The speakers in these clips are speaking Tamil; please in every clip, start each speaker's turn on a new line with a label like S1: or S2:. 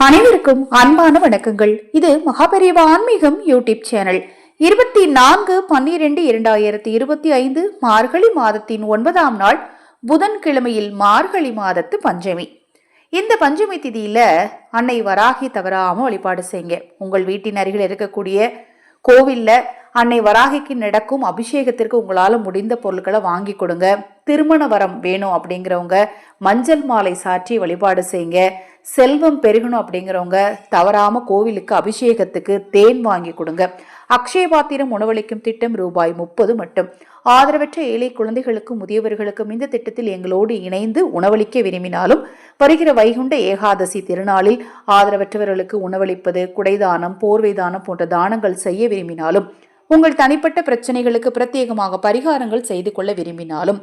S1: அனைவருக்கும் அன்பான வணக்கங்கள். இது மகாபெரிவ ஆன்மீகம் யூடியூப் சேனல். இருபத்தி நான்கு பன்னிரெண்டு இரண்டாயிரத்தி இருபத்தி ஐந்து மார்கழி மாதத்தின் ஒன்பதாம் நாள் புதன்கிழமையில் மார்கழி மாதத்து பஞ்சமி. இந்த பஞ்சமி திதியில அன்னை வராகி தவறாம வழிபாடு செய்யுங்க. உங்கள் வீட்டின் அருகில் இருக்கக்கூடிய கோவில்ல அன்னை வராகிக்கு நடக்கும் அபிஷேகத்திற்கு உங்களால் முடிந்த பொருட்களை வாங்கி கொடுங்க. திருமண வரம் வேணும் அப்படிங்கிறவங்க மஞ்சள் மாலை சாற்றி வழிபாடு செய்யுங்க. செல்வம் பெருகணும் அப்படிங்கிறவங்க தவறாம கோவிலுக்கு அபிஷேகத்துக்கு தேன் வாங்கி கொடுங்க. அக்ஷய பாத்திரம் உணவளிக்கும் திட்டம் ரூபாய் முப்பது மட்டும். ஆதரவற்ற ஏழை குழந்தைகளுக்கும் முதியவர்களுக்கும் இந்த திட்டத்தில் எங்களோடு இணைந்து உணவளிக்க விரும்பினாலும் வருகிற வைகுண்ட ஏகாதசி திருநாளில் ஆதரவற்றவர்களுக்கு உணவளிப்பது குடைதானம் போர்வை தானம் போன்ற தானங்கள் செய்ய விரும்பினாலும் உங்கள் தனிப்பட்ட பிரச்சனைகளுக்கு பிரத்யேகமாக பரிகாரங்கள் செய்து கொள்ள விரும்பினாலும்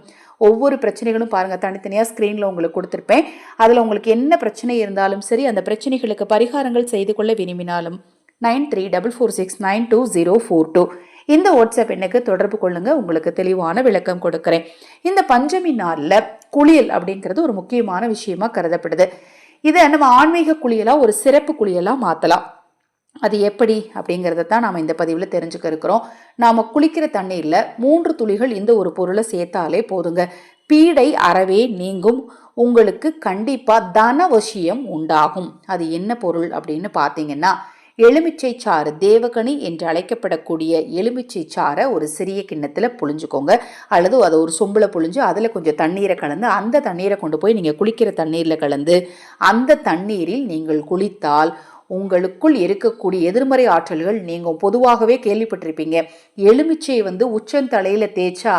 S1: ஒவ்வொரு பிரச்சனைகளும் பாருங்கள் தனித்தனியாக ஸ்க்ரீனில் உங்களுக்கு கொடுத்துருப்பேன். அதில் உங்களுக்கு என்ன பிரச்சனை இருந்தாலும் சரி அந்த பிரச்சனைகளுக்கு பரிகாரங்கள் செய்து கொள்ள விரும்பினாலும் nine three double four six nine two zero four two. இந்த வாட்ஸ்அப் எண்ணுக்கு தொடர்பு கொள்ளுங்க உங்களுக்கு தெளிவான விளக்கம் கொடுக்குறேன். இந்த பஞ்சமி நாளில் குளியல் அப்படிங்கிறது ஒரு முக்கியமான விஷயமா கருதப்படுது. இதை நம்ம ஆன்மீக குளியலாக ஒரு சிறப்பு குளியலாக மாற்றலாம் அது எப்படி அப்படிங்கிறத தான் நாம் இந்த பதிவில் தெரிஞ்சுக்க இருக்கிறோம். நாம் குளிக்கிற தண்ணீரில் மூன்று துளிகள் இந்த ஒரு பொருளை சேர்த்தாலே போதுங்க. பீடை அறவே நீங்கும். உங்களுக்கு கண்டிப்பாக தனவசியம் உண்டாகும். அது என்ன பொருள் அப்படின்னு பார்த்தீங்கன்னா எலுமிச்சை சாறு தேவகனி என்று அழைக்கப்படக்கூடிய எலுமிச்சை சாறை ஒரு சிறிய கிண்ணத்தில் புழிஞ்சுக்கோங்க. அல்லது அதை ஒரு சொம்பில் புழிஞ்சு அதில் கொஞ்சம் தண்ணீரை கலந்து அந்த தண்ணீரை கொண்டு போய் நீங்கள் குளிக்கிற தண்ணீரில் கலந்து அந்த தண்ணீரில் நீங்கள் குளித்தால் உங்களுக்குள் இருக்கக்கூடிய எதிர்மறை ஆற்றல்கள் நீங்கள் பொதுவாகவே கேள்விப்பட்டிருப்பீங்க. எலுமிச்சையை வந்து உச்சந்தலையில் தேய்ச்சா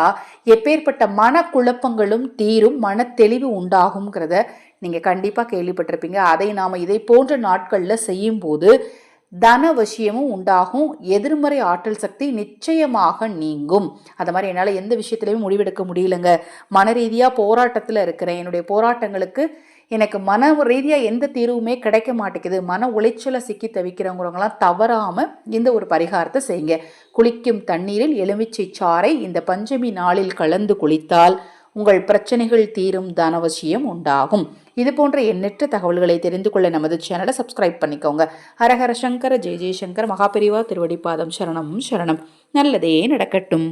S1: எப்பேற்பட்ட மனக்குழப்பங்களும் தீரும் மன தெளிவு உண்டாகுங்கிறத நீங்கள் கண்டிப்பாக கேள்விப்பட்டிருப்பீங்க. அதை நாம் இதை போன்ற நாட்களில் செய்யும்போது தனவசியமும் உண்டாகும் எதிர்மறை ஆற்றல் சக்தி நிச்சயமாக நீங்கும். அது மாதிரி என்னால் எந்த விஷயத்துலையும் முடிவெடுக்க முடியலங்க. மன ரீதியாக போராட்டத்தில் இருக்கிறேன். என்னுடைய போராட்டங்களுக்கு எனக்கு மன ரீதியாக எந்த தீர்வுமே கிடைக்க மாட்டேங்குது. மன உளைச்சலை சிக்கி தவிக்கிறவங்கிறவங்களாம் தவறாமல் இந்த ஒரு பரிகாரத்தை செய்யுங்க. குளிக்கும் தண்ணீரில் எலுமிச்சை சாறை இந்த பஞ்சமி நாளில் கலந்து குளித்தால் உங்கள் பிரச்சனைகள் தீரும் தனவசியம் உண்டாகும். இது போன்ற எண்ணற்ற தகவல்களை தெரிந்து கொள்ள நமது சேனலை சப்ஸ்கிரைப் பண்ணிக்கோங்க. ஹரஹர சங்கர ஜெய ஜெயசங்கர் மகாபெரிவா திருவடிப்பாதம் சரணம் சரணம். நல்லதே நடக்கட்டும்.